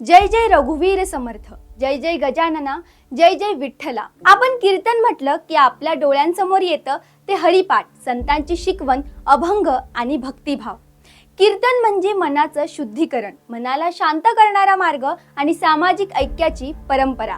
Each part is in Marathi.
जय जय रघुवीर समर्थ जय जय गजानना जय जय विठ्ठला. आपण कीर्तन म्हटलं की आपल्या डोळ्यांसमोर येतं ते हरिपाठ संतांची शिकवण अभंग आणि भक्तिभाव. कीर्तन म्हणजे मनाचं शुद्धीकरण मनाला शांत करणारा मार्ग आणि सामाजिक ऐक्याची परंपरा.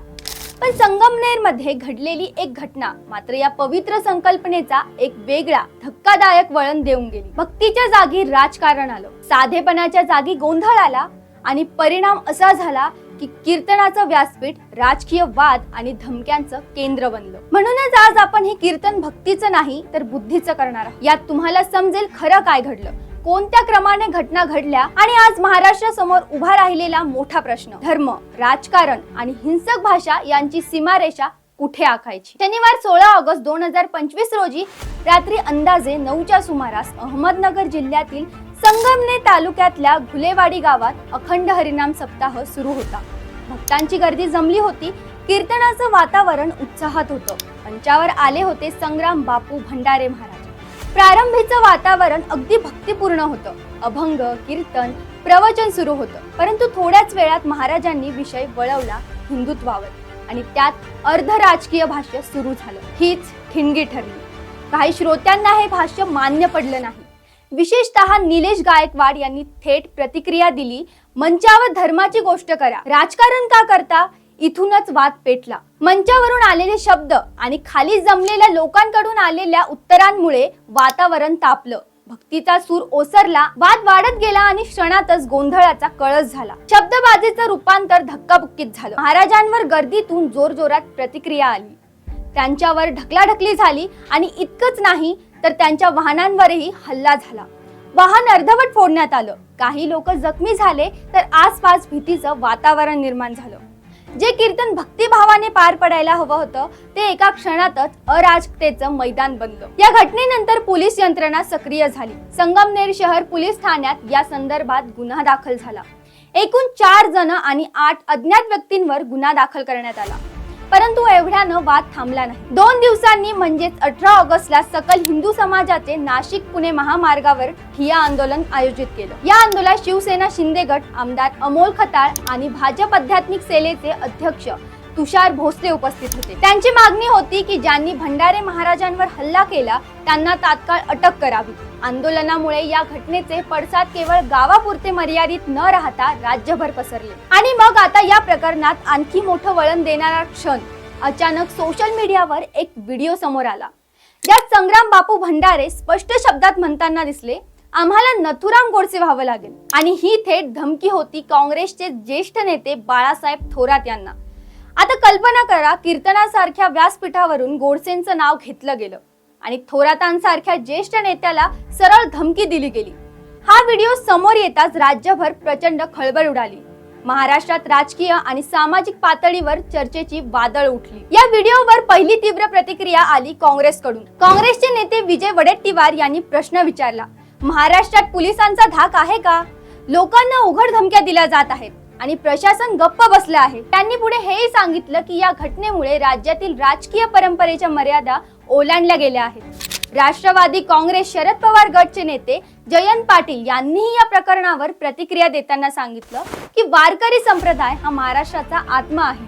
पण संगमनेरमध्ये घडलेली एक घटना मात्र या पवित्र संकल्पनेचा एक वेगळा धक्कादायक वळण देऊन गेली. भक्तीच्या जागी राजकारण आलं. साधेपणाच्या जागी गोंधळ आला आणि परिणाम असा झाला की कीर्तनाचं व्यासपीठ राजकीय वाद आणि धमक्यांचं केंद्र बनलं. म्हणूनच आज आपण हे कीर्तन भक्तीचं नाही तर बुद्धीचं करणार आहोत. यात तुम्हाला समजेल खरं काय घडलं. कोणत्या क्रमाने घटना घडल्या आणि आज महाराष्ट्रासमोर उभा राहिलेला मोठा प्रश्न धर्म राजकारण आणि हिंसक भाषा यांची सीमारेषा कुठे आखायची? शनिवार सोळा ऑगस्ट दोन हजार पंचवीस रोजी रात्री अंदाजे नऊच्या सुमारास अहमदनगर जिल्ह्यातील संगमनेर तालुक्यातल्या घुलेवाडी गावात अखंड हरिनाम सप्ताह सुरू होता. भक्तांची गर्दी जमली होती कीर्तनाचं वातावरण उत्साहात होतं. मंचावर आले होते संग्राम बापू भंडारे महाराज. प्रारंभीचं वातावरण अगदी भक्तिपूर्ण होतं. अभंग कीर्तन प्रवचन सुरू होतं. परंतु थोड्याच वेळात महाराजांनी विषय वळवला हिंदुत्वावर आणि त्यात अर्ध राजकीय भाष्य सुरू झालं. हीच ठिणगी ठरली. काही श्रोत्यांना हे भाष्य मान्य पडलं नाही. विशेषतः निलेश गायकवाड यांनी थेट प्रतिक्रिया दिली. मंचावर धर्माची गोष्ट करा. राजकारण का करता? इथूनच वाद पेटला. मंचावरून आलेले शब्द आणि खाली जमलेल्या लोकांकडून आलेल्या उत्तरांमुळे वातावरण तापलं. भक्तीचा सूर ओसरला वाद वाढत गेला आणि क्षणातच गोंधळाचा कळस झाला. शब्दबाजीचं रूपांतर धक्काबुक्कीत झालं. महाराजांवर गर्दीतून जोरजोरात प्रतिक्रिया आली. त्यांच्यावर ढकलाढकली झाली आणि इतकंच नाही तर त्यांच्या वाहनांवरही हल्ला झाला. वाहन अर्धवट फोडण्यात आलं. काही लोक जखमी झाले तर आसपास भीतीचं वातावरण निर्माण झालं. जे कीर्तन भक्तिभावाने पार पडायला हवं होतं ते एका क्षणातच अराजकतेचं मैदान बनलं. या घटनेनंतर पोलीस यंत्रणा सक्रिय झाली. संगमनेर शहर पोलीस ठाण्यात या संदर्भात गुन्हा दाखल झाला. एकूण चार जण आणि आठ अज्ञात व्यक्तींवर गुन्हा दाखल करण्यात आला. परंतु एवढ्यानं वाद थांबला नाही. दोन दिवसांनी म्हणजेच अठरा ऑगस्टला सकल हिंदू समाजाचे नाशिक पुणे महामार्गावर ठिया आंदोलन आयोजित केलं. या आंदोलनात शिवसेना शिंदे गट आमदार अमोल खताळ आणि भाजप आध्यात्मिक सेलेचे अध्यक्ष तुषार भोसले उपस्थित होते. त्यांची मागणी होती की ज्यांनी भंडारे महाराजांवर हल्ला केला त्यांना तात्काळ अटक करावी. आंदोलनामुळे या घटनेचे पडसाद केवळ गावापुरते मर्यादित न राहता राज्यभर पसरले. आणि मग आता या प्रकरणात आणखी मोठं वळण देणारा क्षण. अचानक सोशल मीडियावर एक व्हिडिओ समोर आला. ज्यात संग्राम बापू भंडारे स्पष्ट शब्दात म्हणताना दिसले आम्हाला नथुराम गोडसे व्हावं लागेल. आणि ही थेट धमकी होती काँग्रेसचे ज्येष्ठ नेते बाळासाहेब थोरात यांना. आता कल्पना करा कीर्तनासारख्या व्यासपीठावरून गोडसेंचं नाव घेतलं गेलं आणि थोरातांसारख्या ज्येष्ठ नेत्याला सरळ धमकी दिली गेली. हा व्हिडिओ समोर येताच राज्यभर प्रचंड खळबळ उडाली. महाराष्ट्रात राजकीय आणि सामाजिक पातळीवर चर्चेची वादळ उठली. या व्हिडिओवर पहिली तीव्र प्रतिक्रिया आली काँग्रेसकडून. काँग्रेसचे नेते विजय वडेट्टीवार यांनी प्रश्न विचारला महाराष्ट्रात पोलिसांचा धाक आहे का? लोकांना उघड धमक्या दिल्या जात आहेत. आणि प्रशासन गप्प बसलं आहे. त्यांनी पुढे हेही सांगितलं की या घटनेमुळे राज्यातील राजकीय परंपरेच्या मर्यादा ओलांडल्या गेल्या आहेत. राष्ट्रवादी काँग्रेस शरद पवार गटचे नेते जयंत पाटील यांनीही या प्रकरणावर प्रतिक्रिया देताना सांगितलं की वारकरी संप्रदाय हा महाराष्ट्राचा आत्मा आहे.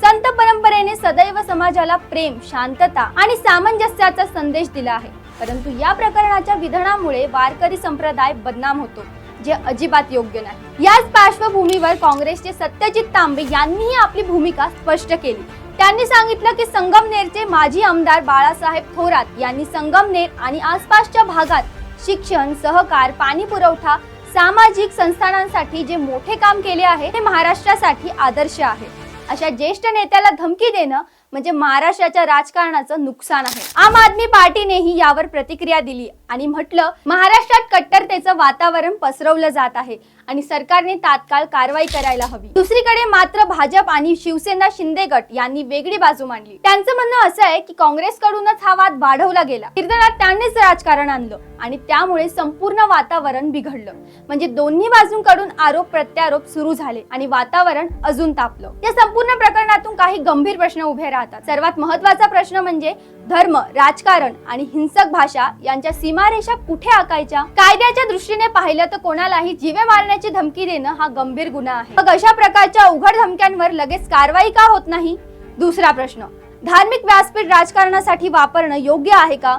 संत परंपरेने सदैव समाजाला प्रेम शांतता आणि सामंजस्याचा संदेश दिला आहे. परंतु या प्रकरणाच्या विधानामुळे वारकरी संप्रदाय बदनाम होतो. जे अजिबात योग्य नाही. याच पार्श्वभूमीवर काँग्रेसचे सत्यजित तांबे यांनीही आपली भूमिका स्पष्ट केली. त्यांनी सांगितलं की संगमनेरचे माजी आमदार बाळासाहेब थोरात यांनी संगमनेर आणि आसपासच्या भागात शिक्षण सहकार पाणी पुरवठा सामाजिक संस्थानांसाठी जे मोठे काम केले आहे ते महाराष्ट्रासाठी आदर्श आहे. अशा ज्येष्ठ नेत्याला धमकी देणं म्हणजे महाराष्ट्राच्या राजकारणाचं नुकसान आहे. आम आदमी पार्टीनेही यावर प्रतिक्रिया दिली आणि म्हटलं महाराष्ट्रात कट्टरतेचं वातावरण पसरवलं जात आहे आणि सरकारने तात्काळ कारवाई करायला हवी. दुसरीकडे मात्र भाजप आणि शिवसेना शिंदे गट यांनी वेगळी बाजू मांडली. त्यांचं म्हणणं असं आहे की काँग्रेसकडूनच हा वाद वाढवला गेला. कीर्तनात त्यांनीच राजकारण आणलं आणि त्यामुळे संपूर्ण वातावरण बिघडलं. म्हणजे दोन्ही बाजूंकडून आरोप प्रत्यारोप सुरू झाले आणि वातावरण अजून तापलं. या संपूर्ण प्रकरणातून काही गंभीर प्रश्न उभे राहतात. सर्वात महत्त्वाचा प्रश्न म्हणजे धर्म राजकारण आणि हिंसक भाषा यांच्या सीमा सीमारेषा कुठे आकायच्या? कायद्याच्या दृष्टीने पाहिलं तर कोणालाही जीवे मारण्याची धमकी देणं हा गंभीर गुन्हा आहे. मग अशा प्रकारच्या उघड धमक्यांवर लगेच कारवाई का होत नाही? दुसरा प्रश्न धार्मिक व्यासपीठ राजकारणासाठी वापरणं योग्य आहे का?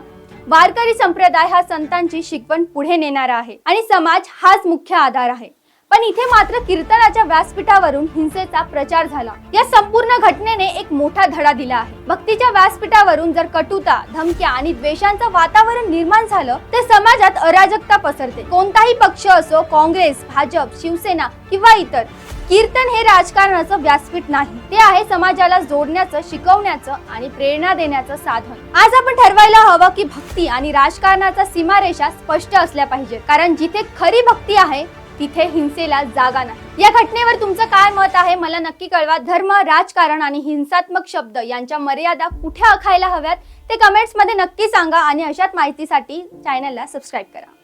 वारकरी संप्रदाय हा संतांची शिकवण पुढे नेणारा आहे आणि समाज हाच मुख्य आधार आहे. पण इथे मात्र कीर्तनाच्या व्यासपीठावरून हिंसेचा प्रचार झाला. या संपूर्ण घटनेने एक मोठा धडा दिला आहे. भक्तीच्या व्यासपीठावरून जर कटुता धमक्या आणि द्वेषांचं वातावरण निर्माण झालं तर समाजात अराजकता पसरते. कोणताही पक्ष असो काँग्रेस भाजप शिवसेना किंवा इतर कीर्तन हे राजकारणाचं व्यासपीठ नाही. ते आहे समाजाला जोडण्याचं शिकवण्याचं आणि प्रेरणा देण्याचं साधन. आज आपण ठरवायला हवं की भक्ती आणि राजकारणाचा सीमारेषा स्पष्ट असल्या पाहिजे कारण जिथे खरी भक्ती आहे तिथे हिंसेला जागा नाही. या घटनेवर तुमचं काय मत आहे? मला नक्की कळवा. धर्म राजकारण आणि हिंसात्मक शब्द यांच्या मर्यादा कुठे आखायला हव्यात? ते कमेंट्समध्ये नक्की सांगा आणि अशाच माहितीसाठी चॅनलला सबस्क्राईब करा.